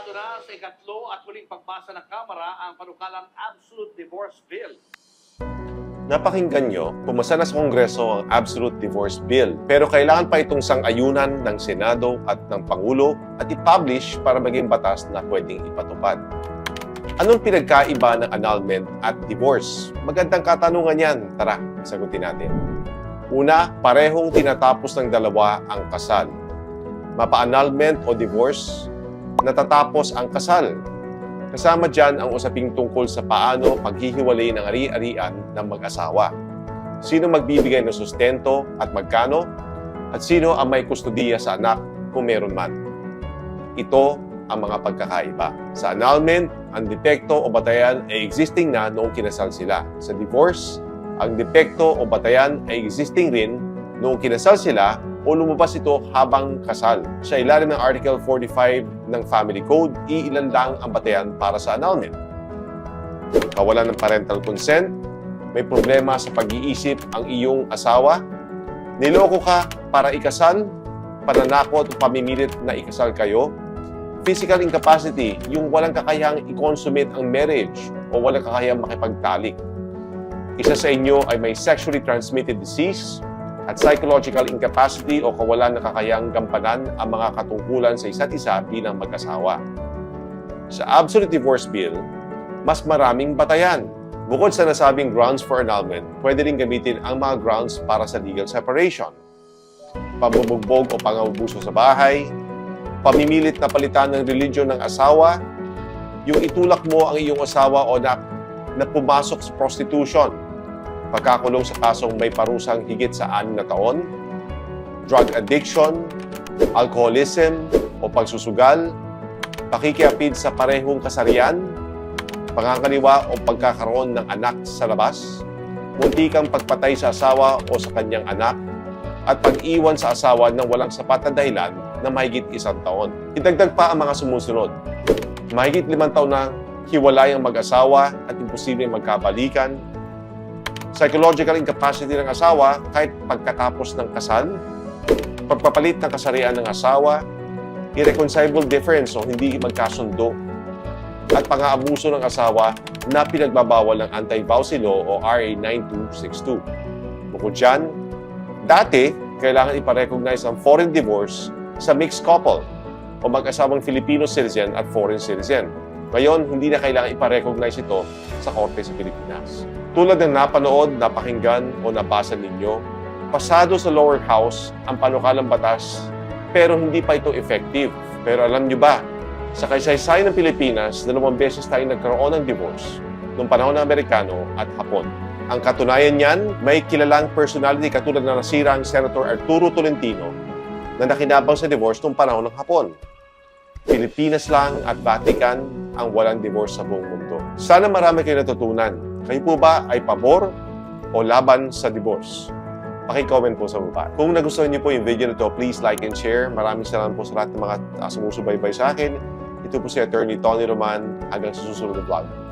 Pasado na sa ikatlo at huling pagbasa ng Kamara ang panukalang Absolute Divorce Bill. Napakinggan nyo, pumasa na sa Kongreso ang Absolute Divorce Bill. Pero kailangan pa itong sang-ayunan ng Senado at ng Pangulo at i-publish para maging batas na pwedeng ipatupad. Anong pinagkaiba ng annulment at divorce? Magandang katanungan yan. Tara, sagutin natin. Una, parehong tinatapos ng dalawa ang kasal. Mapa-annulment o divorce, natatapos ang kasal. Kasama dyan ang usaping tungkol sa paano paghihiwalay ng ari-arian ng mag-asawa. Sino magbibigay ng sustento at magkano? At sino ang may kustudiya sa anak kung meron man? Ito ang mga pagkakaiba. Sa annulment, ang depekto o batayan ay existing na noong kinasal sila. Sa divorce, ang depekto o batayan ay existing rin noong kinasal sila o lumabas ito habang kasal. Sa ilalim ng Article 45 ng Family Code, iilan lang ang batayan para sa annulment. Kawalan ng parental consent, may problema sa pag-iisip ang iyong asawa, niloko ka para ikasal, pananakot o pamimilit na ikasal kayo, physical incapacity, yung walang kakayahang i-consummate ang marriage o walang kakayahang makipagtalik. Isa sa inyo ay may sexually transmitted disease, at psychological incapacity o kawalan ng kakayang gampanan ang mga katungkulan sa isa't isa bilang mag-asawa. Sa Absolute Divorce Bill, mas maraming batayan. Bukod sa nasabing grounds for annulment, pwede rin gamitin ang mga grounds para sa legal separation. Pambubugbog o pangabubuso sa bahay, pamimilit na palitan ng religion ng asawa, yung itulak mo ang iyong asawa o na, na pumasok sa prostitution, pagkakulong sa kasong may parusang higit sa 6 na taon, drug addiction, alcoholism o pagsusugal, pakikiapid sa parehong kasarian, pangangaliwa o pagkakaroon ng anak sa labas, muntikang pagpatay sa asawa o sa kanyang anak, at pag-iwan sa asawa ng walang sapat na dahilan na mahigit isang taon. Idagdag pa ang mga sumusunod. Mahigit limang taon na hiwalay ang mag-asawa at imposibleng magkabalikan, psychological incapacity ng asawa kahit pagkatapos ng kasal, pagpapalit ng kasarian ng asawa, irreconcilable difference o hindi magkasundo, at pang-aabuso ng asawa na pinagbabawal ng Anti-Vowsy Law o RA 9262. Bukod dyan, dati, kailangan iparecognize ang foreign divorce sa mixed couple o mag-asawang Filipino citizen at foreign citizen. Ngayon, hindi na kailangan iparecognize ito sa korte sa Pilipinas. Tulad ng napanood, napakinggan o nabasa ninyo, pasado sa lower house ang panukalang batas pero hindi pa ito effective. Pero alam nyo ba, sa kaysaysayan ng Pilipinas, dalawang beses tayo nagkaroon ng divorce noong panahon ng Amerikano at Hapon. Ang katunayan niyan, may kilalang personality katulad na nasira ang Senator Arturo Tolentino na nakinabang sa divorce noong panahon ng Hapon. Pilipinas lang at Vatican ang walang divorce sa buong mundo. Sana marami kayo natutunan. Kayo po ba ay pabor o laban sa divorce? Paki-comment po sa baba. Kung nagustuhan niyo po yung video na to, please like and share. Maraming salamat po sa lahat ng mga uh, sumusubaybay sa akin. Ito po si Attorney Tony Roman. Hanggang sa susunod na vlog.